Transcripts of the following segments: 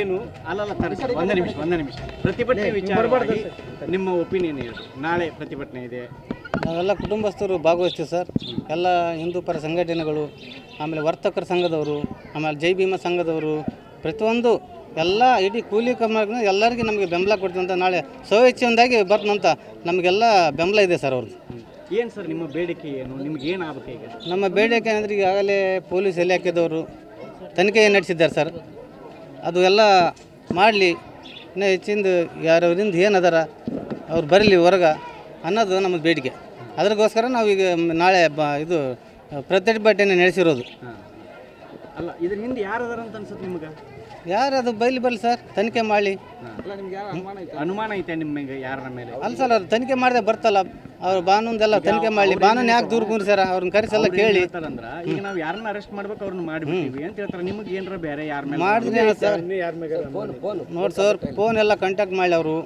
ಏನು ಅಲ್ಲಲ್ಲ ತರಿಸಿ. ಒಂದೇ ನಿಮಿಷ ಒಂದೇ ನಿಮಿಷ. ಪ್ರತಿಭಟನೆ ವಿಚಾರ ನಿಮ್ಮ ಒಪಿನಿಯನ್ ಹೇಳಿ ನಾಳೆ ಪ್ರತಿಭಟನೆ ಇದೆ. ನಾವೆಲ್ಲ ಕುಟುಂಬಸ್ಥರು ಭಾಗವಹಿಸ್ತೀವಿ ಸರ್. ಎಲ್ಲ ಹಿಂದೂ ಪರ ಸಂಘಟನೆಗಳು ಆಮೇಲೆ ವರ್ತಕರ ಸಂಘದವರು ಆಮೇಲೆ ಜೈ ಭೀಮ ಸಂಘದವರು ಪ್ರತಿಯೊಂದು ಎಲ್ಲ ಇಡೀ ಕೂಲಿ ಕಮ್ಮ ಎಲ್ಲರಿಗೂ ನಮಗೆ ಬೆಂಬಲ ಕೊಡ್ತಂತ ಅಂತ ನಾಳೆ ಸ್ವಇಚ್ಛೆಯಿಂದಾಗಿ ಬರ್ತಂತ ನಮಗೆಲ್ಲ ಬೆಂಬಲ ಇದೆ ಸರ್ ಅವ್ರದ್ದು. ಏನು ಸರ್ ನಿಮ್ಮ ಬೇಡಿಕೆ ಏನು? ನಿಮ್ಗೆ ಏನು ಆಗ್ಬೇಕು ಈಗ? ನಮ್ಮ ಬೇಡಿಕೆ ಏನಂದ್ರೆ ಈಗಾಗಲೇ ಪೊಲೀಸ್ ಇಲಾಖೆದವರು ತನಿಖೆ ನಡೆಸಿದ್ದಾರೆ ಸರ್. ಅದು ಎಲ್ಲ ಮಾಡಲಿ. ಇನ್ನೂ ಹೆಚ್ಚಿಂದು ಯಾರ್ಯವ್ರಿಂದ ಏನು ಅದಾರ, ಅವ್ರು ಬರಲಿ ಹೊರಗೆ ಅನ್ನೋದು ನಮ್ಮ ಬೇಡಿಕೆ. ಅದ್ರಗೋಸ್ಕರ ಈಗ ನಾಳೆ ಬ ಇದು ಪ್ರತಿಭಟನೆ ನಡೆಸಿರೋದು. ಅಲ್ಲ ಇದ್ರ ಹಿಂದೆ ಯಾರು ಅದಾರ ಅಂತ ಅನ್ಸುತ್ತೆ ನಿಮ್ಗೆ? ಯಾರು ಅದು ಬೈಲಿ ಬರ್ಲಿ ಸರ್ ತನಿಖೆ ಯಾರು ಅನುಮಾನ ಐತೆ? ನಿಮಗೆ ಯಾರ ಮೇಲೆ? ಅಲ್ಲ ಸರ್ ಅವ್ರು ತನಿಖೆ ಮಾಡಿದೆ ಬರ್ತಲ್ಲ. ಅವ್ರು ಬಾನುಂದೆಲ್ಲ ತನಿಖೆ ಮಾಡಲಿ ಬಾನು ಯಾಕೆ ದೂರ ಕೂರಿಸ್ಯಾರ ಅವ್ರನ್ನ ಕರೆಸೆಲ್ಲ ಕೇಳಿ. ಹೇಳ್ತಾರಂದ್ರ ಈಗ ನಾವು ಯಾರನ್ನ ಅರೆಸ್ಟ್ ಮಾಡ್ಬೇಕು ಅವ್ರನ್ನ ಮಾಡ್ಬಿಟ್ಟಿವಿ ಅಂತ ಹೇಳ್ತಾರೆ. ನಿಮಗೆ ಏನಾರ ಬೇರೆ ಯಾರ ಮೇಲೆ? ಮಾಡಿದ್ರೆ ಸರ್. ನೋಡಿ ಸರ್ ಫೋನ್ ಎಲ್ಲ ಕಾಂಟ್ಯಾಕ್ಟ್ ಮಾಡಿ ಅವರು.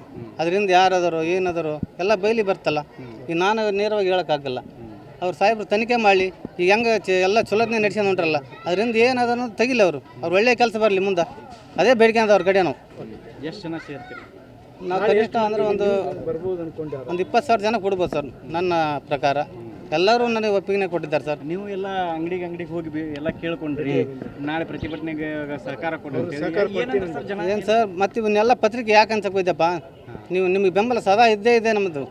ಅದರಿಂದ ಯಾರು ಅದಾರೋ ಏನದಾರೋ ಎಲ್ಲ ಬೈಲಿ ಬರ್ತಲ್ಲ. ಈಗ ನಾನು ನೇರವಾಗಿ ಹೇಳೋಕ್ಕಾಗಲ್ಲ ಅವ್ರು ಸಾಹೇಬ್ರು ತನಿಖೆ ಮಾಡಲಿ ಈಗ ಹೆಂಗೆ ಚ ಎಲ್ಲ ಚಲೋತ್ನೇ ನಡೆಸ್ಕೊಂಡು ಹೊಂಟ್ರಲ್ಲ ಅದರಿಂದ ಏನದ ತೆಗಿಲ್ಲ ತೆಗಿಲಿ ಅವರು. ಅವ್ರು ಒಳ್ಳೆ ಕೆಲಸ ಬರಲಿ ಮುಂದೆ. ಅದೇ ಬೇಡಿಕೆ ಅಂತ ಅವ್ರ ಕಡೆ ನಾವು. ಎಷ್ಟು ಜನ ಸೇರ್ತೀರಿ? ನಾವು ಕನಿಷ್ಠ ಅಂದ್ರೆ ಒಂದು ಒಂದು ಇಪ್ಪತ್ತು ಸಾವಿರ ಜನ ಕೊಡ್ಬೋದು ಸರ್ ನನ್ನ ಪ್ರಕಾರ. ಎಲ್ಲರೂ ನನಗೆ ಒಪ್ಪಿಗೆ ಕೊಟ್ಟಿದ್ದಾರೆ ಸರ್. ನೀವು ಎಲ್ಲ ಅಂಗಡಿಗೆ ಅಂಗಡಿಗೆ ಹೋಗಿ ಬಿ- ಎಲ್ಲ ಕೇಳ್ಕೊಂಡ್ರಿ. ನಾಳೆ ಪ್ರತಿಭಟನೆಗೆ ಸಹಕಾರ ಕೊಡ್ರಿ ಅಂತ ಹೇಳಿ. ಏನಂದ್ರೆ ಸರ್ ಜನ? ಏನು ಸರ್ ಮತ್ತೆ ಇವನ್ನೆಲ್ಲ ಪತ್ರಿಕೆ ಯಾಕೆ ಅನ್ಸಕ್ಕೆ ಹೋಯ್ತಪ್ಪ ನೀವು ನಿಮಗೆ ಬೆಂಬಲ ಸದಾ ಇದ್ದೇ ಇದೆ ನಮ್ಮದು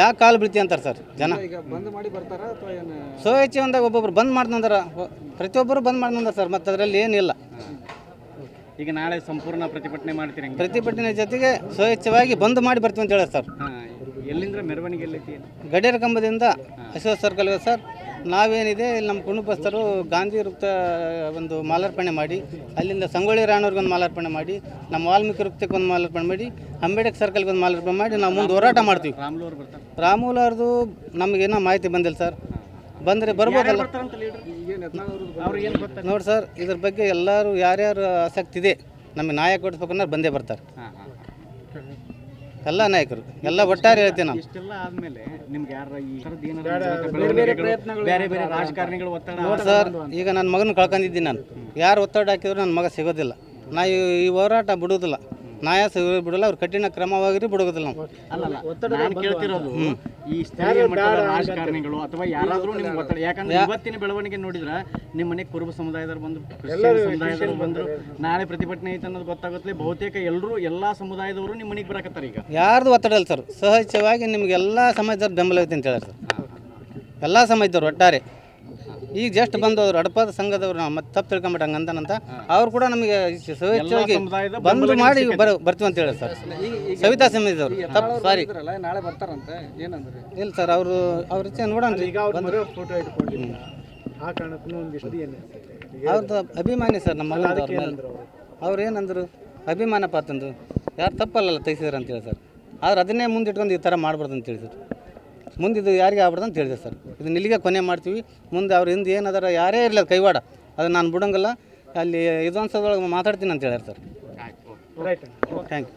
ಯಾಕೆ ಕಾಲು ಬೀಳ್ತಿ ಅಂತಾರೆ ಸರ್ ಜನ. ಸ್ವಇಚ್ಛೆ ಅಂದಾಗ ಒಬ್ಬೊಬ್ರು ಬಂದ್ ಮಾಡ್ತಂದಾರ ಪ್ರತಿಯೊಬ್ಬರು ಬಂದ್ ಮಾಡ್ತಂದಾರ ಸರ್ ಮತ್ತೆ ಅದರಲ್ಲಿ ಏನಿಲ್ಲ. ಈಗ ನಾಳೆ ಸಂಪೂರ್ಣ ಪ್ರತಿಭಟನೆ ಮಾಡ್ತೀರಿ ಹಂಗೆ? ಪ್ರತಿಭಟನೆ ಜೊತೆಗೆ ಸ್ವಚ್ಛವಾಗಿ ಬಂದ್ ಮಾಡಿ ಬರ್ತೀವಿ ಅಂತ ಹೇಳಿ ಸರ್. ಎಲ್ಲಿಂದ ಎಲ್ಲಿಂದ್ರ ಮೆರವಣಿಗೆ ಎಲ್ಲೈತಿ ಗಡಿಯಾರ ಕಂಬದಿಂದ ಅಶೋಕ್ ಸರ್ಕಲ್ ಸರ್. ನಾವೇನಿದೆ ಇಲ್ಲಿ ನಮ್ಮ ಕುಟುಂಬಸ್ಥರು ಗಾಂಧಿ ವೃತ್ತ ಒಂದು ಮಾಲಾರ್ಪಣೆ ಮಾಡಿ ಅಲ್ಲಿಂದ ಸಂಗೊಳ್ಳಿ ರಾಣವ್ರಿಗೊಂದು ಮಾಲಾರ್ಪಣೆ ಮಾಡಿ ನಮ್ಮ ವಾಲ್ಮೀಕಿ ವೃತ್ತಕ್ಕೆ ಒಂದು ಮಾಲಾರ್ಪಣೆ ಮಾಡಿ ಅಂಬೇಡ್ಕರ್ ಸರ್ಕಲ್ಗೆ ಒಂದು ಮಾಲಾರ್ಪಣೆ ಮಾಡಿ ನಾವು ಮುಂದೆ ಹೋರಾಟ ಮಾಡ್ತೀವಿ. ರಾಮ್ಲು ಅವ್ರದ್ದು ನಮಗೇನೋ ಮಾಹಿತಿ ಬಂದಿಲ್ಲ ಸರ್. ಬಂದರೆ ಬರ್ಬೋದಲ್ಲ? ನೋಡಿ ಸರ್ ಇದ್ರ ಬಗ್ಗೆ ಎಲ್ಲರೂ ಯಾರ್ಯಾರು ಆಸಕ್ತಿ ಇದೆ ನಮಗೆ ನಾಯಕ ಕೊಡಿಸ್ಬೇಕನ್ನೋರು ಬಂದೇ ಬರ್ತಾರೆ. ಎಲ್ಲ ನಾಯಕರು ಎಲ್ಲ ಒಟ್ಟಾರೆ ಹೇಳ್ತೀನಿ ನಾನು ಇಷ್ಟೆಲ್ಲ ಆದ್ಮೇಲೆ ನಿಮ್ಗೆ ಯಾರ ಈ ಥರದ್ದು ಏನಾರ ಬೆಳವಣಿಗೆಗಳು, ಬೇರೆ ಬೇರೆ ರಾಜಕಾರಣಿಗಳು ಒತ್ತಡ ನೋಡಿ ಸರ್ ಈಗ ನನ್ನ ಮಗನ ಕಳ್ಕೊಂಡಿದ್ದೀನಿ ನಾನು. ಯಾರು ಒತ್ತಡ ಹಾಕಿದ್ರು ನನ್ನ ಮಗ ಸಿಗೋದಿಲ್ಲ. ನಾ ಈ ಈ ಹೋರಾಟ ಬಿಡೋದಿಲ್ಲ ನ್ಯಾಯ ಸಿಗೋ ಬಿಡಲ್ಲ ಅವ್ರು ಕಠಿಣ ಕ್ರಮವಾಗಿ ಬಿಡೋದಿಲ್ಲ ನಾವು. ಅಲ್ಲಲ್ಲ ನಾನು ಕೇಳ್ತಿರೋದು ಈ ಸ್ಥಳೀಯ ಮಟ್ಟದ ರಾಜಕಾರಣಿಗಳು ಅಥವಾ ಯಾರಾದರೂ ನಿಮ್ಗೆ ಒತ್ತಡ ಯಾಕಂದ್ರೆ ಇವತ್ತಿನ ಬೆಳವಣಿಗೆ ನೋಡಿದ್ರೆ ನಿಮ್ಮ ಮನೆಗೆ ಕುರುಬ ಸಮುದಾಯದವ್ರು ಬಂದ್ರು ಕ್ರಿಶ್ಚಿಯನ್ ಸಮುದಾಯದವ್ರು ಬಂದ್ರು ನಾಳೆ ಪ್ರತಿಭಟನೆ ಐತೆ ಅನ್ನೋದು ಗೊತ್ತಾಗುತ್ತೆ. ಬಹುತೇಕ ಎಲ್ಲರೂ ಎಲ್ಲಾ ಸಮುದಾಯದವರು ನಿಮ್ಮ ಮನೆಗೆ ಬರಕತ್ತಾರೆ ಈಗ. ಯಾರ್ದು ಒತ್ತಡ ಇಲ್ಲ ಸರ್. ಸಹಜವಾಗಿ ನಿಮ್ಗೆ ಎಲ್ಲ ಸಮಾಜದವ್ರು ಬೆಂಬಲ ಐತೆ ಅಂತ ಹೇಳಿ ಸರ್. ಎಲ್ಲ ಸಮಾಜದವ್ರು ಒಟ್ಟಾರೆ. ಈಗ ಜಸ್ಟ್ ಬಂದವರು ಅಡಪಾದ ಸಂಘದವ್ರು ನಾವು ಮತ್ತೆ ತಪ್ಪು ತಿಳ್ಕೊಂಬಿಟ್ಟಂಗೆ ಅಂತನಂತ ಅವ್ರು ಕೂಡ ನಮಗೆ ಸ್ವೇಚ್ಛವಾಗಿ ಬಂದು ಮಾಡಿ ಬರ ಬರ್ತೀವಿ ಅಂತ ಹೇಳಿ ಸರ್. ಸವಿತಾ ಸಮಾಜದವ್ರು ತಪ್ಪು ಸಾರಿ ನಾಳೆ ಬರ್ತಾರಂತೆ. ಏನಂದ್ರೆ? ಇಲ್ಲ ಸರ್ ಅವರು ಅವ್ರ ಇಚ್ಛೆ ನೋಡೋಣ ಈಗ ಫೋಟೋ ಇಟ್ಕೊಂಡಿಲ್ಲ ಆ ಕಾರಣಕ್ಕೂ ಒಂದಿಷ್ಟು ಏನು ಅವ್ರದ್ದು ಅಭಿಮಾನಿ ಸರ್ ನಮ್ಮ ಅವ್ರ? ಏನಂದ್ರು? ಅಭಿಮಾನ ಪಾತಂದು ಯಾರು ತಪ್ಪಲ್ಲಲ್ಲ ತೆಗಿಸಿದಾರೆ ಅಂತೇಳಿ ಸರ್. ಆದ್ರೆ ಅದನ್ನೇ ಮುಂದಿಟ್ಕೊಂಡು ಈ ಥರ ಮಾಡ್ಬಾರ್ದು ಅಂತೇಳಿ ಸರ್. ಮುಂದೆ ಇದು ಯಾರಿಗೆ ಆಗ್ಬಾರ್ದು ಅಂತ ಹೇಳಿದೆ ಸರ್. ಇದು ನಿಲ್ಲಿಗೆ ಕೊನೆ ಮಾಡ್ತೀವಿ. ಮುಂದೆ ಅವ್ರ ಹಿಂದೆ ಏನದಾರ ಯಾರೇ ಇರಲಿಲ್ಲ ಕೈವಾಡ. ಅದು ನಾನು ಬಿಡೋಂಗಿಲ್ಲ. ಅಲ್ಲಿ ಇದೊಂದು ಮಾತಾಡ್ತೀನಿ ಅಂತ ಹೇಳ್ಯಾರ ಸರ್. Thank you